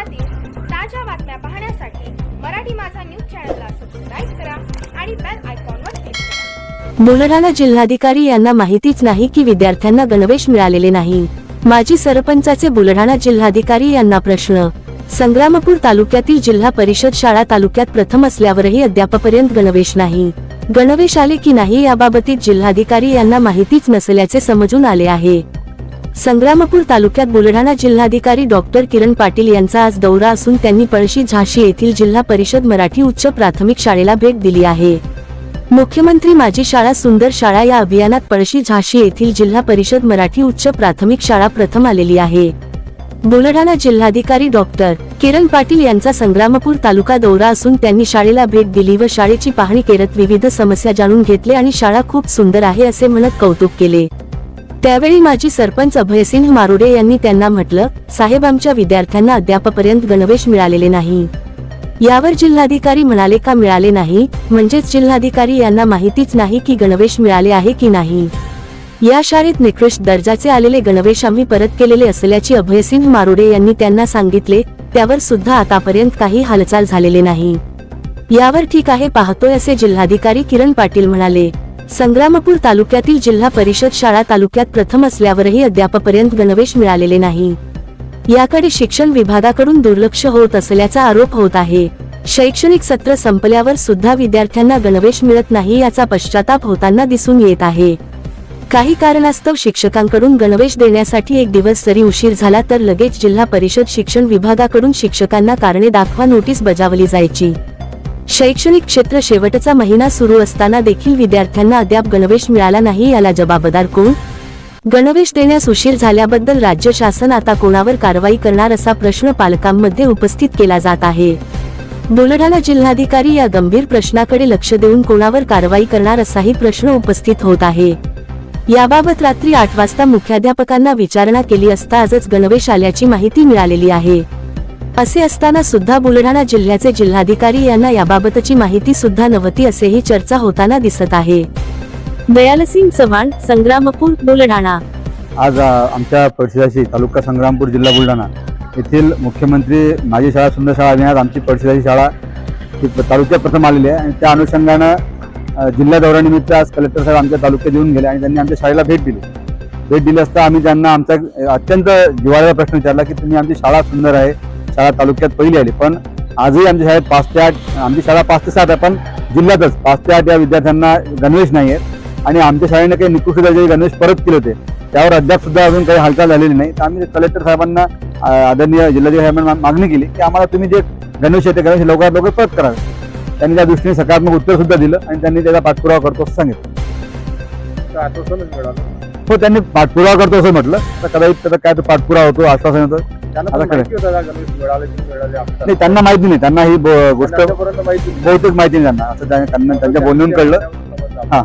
देशातील ताज्या बातम्या पाहण्यासाठी मराठी माझा न्यूज चॅनलला सबस्क्राईब करा आणि बेल आयकॉनवर क्लिक करा. बुलढाणा जिल्हाधिकारी यांना माहितीच नाही की विद्यार्थ्यांना गणवेश मिळालेले नाही. माजी सरपंचाचे बुलढाणा जिल्हाधिकारी यांना प्रश्न. संग्रामपूर तालुक्यातील जिल्हा परिषद शाळा तालुक्यात प्रथम असल्यावरही अद्यापपर्यंत गणवेश नाही. गणवेश आले की नाही याबाबतीत जिल्हाधिकारी यांना माहितीच नसल्याचे समजून आले आहे. संग्रामपूर तालुक्यात बुलढाणा जिल्हाधिकारी डॉक्टर किरण पाटील यांचा आज दौरा असून त्यांनी पळशी झाशी येथील जिल्हा परिषद मराठी उच्च प्राथमिक शाळेला भेट दिली आहे. मुख्यमंत्री माझी शाळा सुंदर शाळा या अभियानात पळशी झाशी येथील जिल्हा परिषद मराठी उच्च प्राथमिक शाळा प्रथम आलेली आहे. बुलढाणा जिल्हाधिकारी डॉक्टर किरण पाटील यांचा संग्रामपूर तालुका दौरा असून त्यांनी शाळेला भेट दिली व शाळेची पाहणी करत विविध समस्या जाणून घेतले आणि शाळा खूप सुंदर आहे असे म्हणत कौतुक केले. त्यावेळी माजी सरपंच अभयसिंह मारुडे यांनी त्यांना म्हटलं साहेब आमच्या विद्यार्थ्यांना अद्यापपर्यंत गणवेश मिळालेले नाही. यावर जिल्हाधिकारी म्हणाले का मिळाले नाही? म्हणजेच जिल्हाधिकारी यांना माहितीच नाही की गणवेश मिळाले आहे की नाही. या शाळेत निकृष्ट दर्जाचे आलेले गणवेश आम्ही परत केलेले असल्याची अभयसिंह मारुडे यांनी त्यांना सांगितले त्यावर सुद्धा आतापर्यंत काही हालचाल झालेले नाही. यावर ठीक आहे पाहतोय असे जिल्हाधिकारी किरण पाटील म्हणाले. संग्रामपूर तालुक्यातील जिल्हा परिषद शाळा तालुक्यात प्रथम असल्यावरही अद्यापपर्यंत गणवेश मिळालेले नाही. याकडे शिक्षण विभागाकडून दुर्लक्ष होत असल्याचा आरोप होत आहे. शैक्षणिक सत्र संपल्यावर सुद्धा विद्यार्थ्यांना गणवेश मिळत नाही याचा पश्चाताप होताना दिसून येत आहे. काही कारणास्तव शिक्षकांकडून गणवेश देण्यासाठी एक दिवस जरी उशीर झाला तर लगेच जिल्हा परिषद शिक्षण विभागाकडून शिक्षकांना कारणे दाखवा नोटीस बजावली जायची. शैक्षणिक क्षेत्र शेवटचा महिना सुरू असताना देखील विद्यार्थ्यांना अद्याप गणवेश मिळाला नाही याला जबाबदार कोण? गणवेश देण्यास उशीर झाल्याबद्दल राज्य शासन आता कोणावर कारवाई करणार असा प्रश्न पालकांमध्ये उपस्थित केला जात आहे. बुलढाणा जिल्हाधिकारी या गंभीर प्रश्नाकडे लक्ष देऊन कोणावर कारवाई करणार असाही प्रश्न उपस्थित होत आहे. याबाबत रात्री आठ वाजता मुख्याध्यापकांना विचारणा केली असता आजच गणवेश आल्याची माहिती मिळालेली आहे. असे असताना सुद्धा बुलढाणा जिल्ह्याचे जिल्हाधिकारी यांना याबाबतची माहिती सुद्धा नव्हती असेही चर्चा होताना दिसत आहे. दयालसिंग चव्हाण संग्रामपूर बुलढाणा. आज आमच्या परिषदाशी तालुका संग्रामपूर जिल्हा बुलढाणा. येथील मुख्यमंत्री माझी शाळा सुंदर शाळा अभियानात आमची परिषदाची शाळा ही तालुक्यात प्रथम आलेली आहे. आणि त्या अनुषंगानं जिल्हा दौऱ्यानिमित्त आज कलेक्टर साहेब आमच्या तालुक्यात येऊन गेले आणि त्यांनी आमच्या शाळेला भेट दिली. भेट दिली असता आम्ही त्यांना आमचा अत्यंत जिवाळ्याचा प्रश्न विचारला की तुम्ही आमची शाळा सुंदर आहे शाळा तालुक्यात पहिली आली. पण आजही आमच्या शाळेत पाच ते आठ आमची शाळा पाच ते सात आहे पण जिल्ह्यातच पाच ते आठ या विद्यार्थ्यांना गणवेश नाही आहेत आणि आमच्या शाळेने काही निकृष्ट दर्जाचे गणवेश परत केले होते. त्यावर अद्याप सुद्धा अजून काही हालचाल झालेली नाही. तर आम्ही कलेक्टर साहेबांना आदरणीय जिल्हाधिकारी साहेबांना मागणी केली की आम्हाला तुम्ही जे गणवेश आहे ते गणवेश लवकरात लवकर परत करावे त्यांनी त्या दृष्टीने सकारात्मक उत्तर सुद्धा दिलं आणि त्यांनी त्याचा पाठपुरावा करतो असं सांगितलं. मिळालं हो त्यांनी पाठपुरावा करतो असं म्हटलं. तर कदाचित त्याचा काय तो पाठपुरावा होतो आश्वासन होतं. नाही त्यांना माहिती नाही. त्यांना ही गोष्ट. बहुतेक माहिती नाही त्यांना. असं त्या- त्यांना त्यांच्या बोलण्यातून कळलं हा.